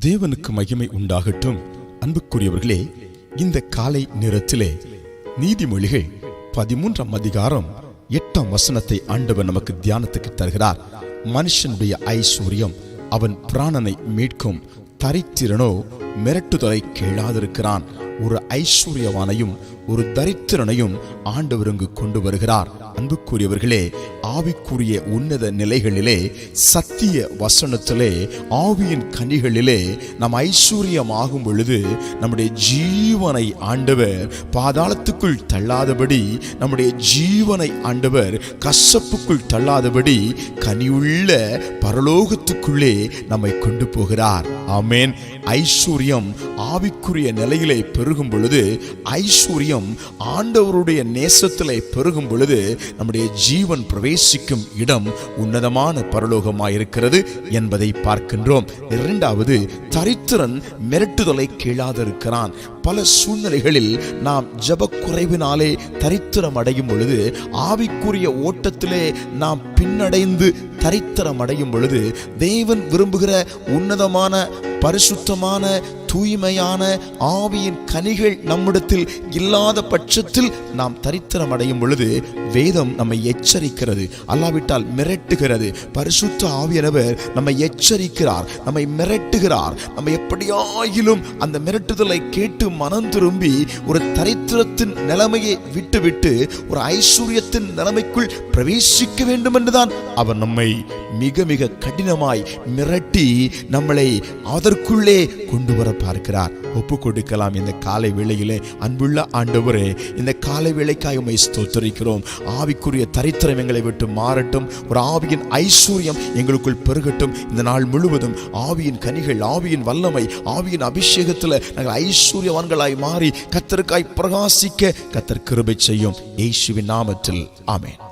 தேவனுக்கு மகிமை உண்டாகட்டும். அன்புக்குரியவர்களே இந்த காலை நேரத்திலே நீதிமொழிகள் பதிமூன்றாம் அதிகாரம் எட்டாம் வசனத்தை ஆண்டவர் நமக்கு தியானத்துக்கு தருகிறார். மனுஷனுடைய ஐஸ்வர்யம் அவன் பிராணனை மீட்கும் தரித்திறனோ மிரட்டுதலை கேளாதிருக்கிறான். ஒரு ஐஸ்வர்யவானையும் ஒரு தரித்திரனையும் ஆண்டவர் இங்கு கொண்டு வருகிறார். அன்புக்குரியவர்களே ஆவிக்குரிய உன்னத நிலைகளிலே சத்திய வசனத்திலே ஆவியின் கனிகளிலே நம் ஐஸ்வர்யமாகும் பொழுது நம்முடைய ஜீவனை ஆண்டவர் பாதாளத்துக்குள் தள்ளாதபடி நம்முடைய ஜீவனை ஆண்டவர் கசப்புக்குள் தள்ளாதபடி கனியுள்ள பரலோகத்துக்குள்ளே நம்மை கொண்டு போகிறார். ஆமேன். ஐஸ்வர்யம் ஆவிக்குரிய நிலையிலே பெருகும் பொழுது ஐஸ்வர்யம் ஆண்டவருடைய நேசத்திலே பெருகும் பொழுது நம்முடைய ஜீவன் பிரவேசிக்கும் இடம் உன்னதமான பரலோகமாயிருக்கிறது என்பதை பார்க்கின்றோம். இரண்டாவது தரித்திரன் மிரட்டுதலை கீழாதிருக்கிறான். பல சூழ்நிலைகளில் நாம் ஜப குறைவினாலே தரித்திரம் அடையும் பொழுது ஆவிக்குரிய ஓட்டத்திலே நாம் பின்னடைந்து தரித்திரம் அடையும் பொழுது தேவன் விரும்புகிற உன்னதமான பரிசுத்தமான தூய்மையான ஆவியின் கனிகள் நம்மிடத்தில் இல்லாத பட்சத்தில் நாம் தரித்திரம் அடையும் பொழுது வேதம் நம்மை எச்சரிக்கிறது. அல்லாவிட்டால் மிரட்டுகிறது. பரிசுத்த ஆவியானவர் நம்மை எச்சரிக்கிறார். நம்மை மிரட்டுகிறார். நம்ம எப்படியாயிலும் அந்த மிரட்டுதலை கேட்டு மனம் திரும்பி ஒரு தரித்திரத்தின் நிலைமையை விட்டுவிட்டு ஒரு ஐஸ்வர்யத்தின் நிலைமைக்குள் பிரவேசிக்க வேண்டும் என்றுதான் அவர் நம்மை மிக மிக கடினமாய் மிரட்டி நம்மளை அதற்குள்ளே கொண்டு வர பார்க்கிறார். ஒப்பு கொடுக்கலாம் இந்த காலை வேளையிலே அன்புள்ள ஆண்டவரே இந்த காலை வேளைக்காய் உண்மை ஸ்தோத்தரிக்கிறோம். ஆவிக்குரிய தரித்திரம் எங்களை விட்டு மாறட்டும். ஒரு ஆவியின் ஐஸ்வர்யம் எங்களுக்குள் பெருகட்டும். இந்த நாள் முழுவதும் ஆவியின் கனிகள் ஆவியின் வல்லமை ஆவியின் அபிஷேகத்தில் நாங்கள் ஐஸ்வர்யவான்களாய் மாறி கத்தருக்காய் பிரகாசிக்க கத்தர் கிருபை செய்யும். இயேசுவின் நாமத்தில். ஆமேன்.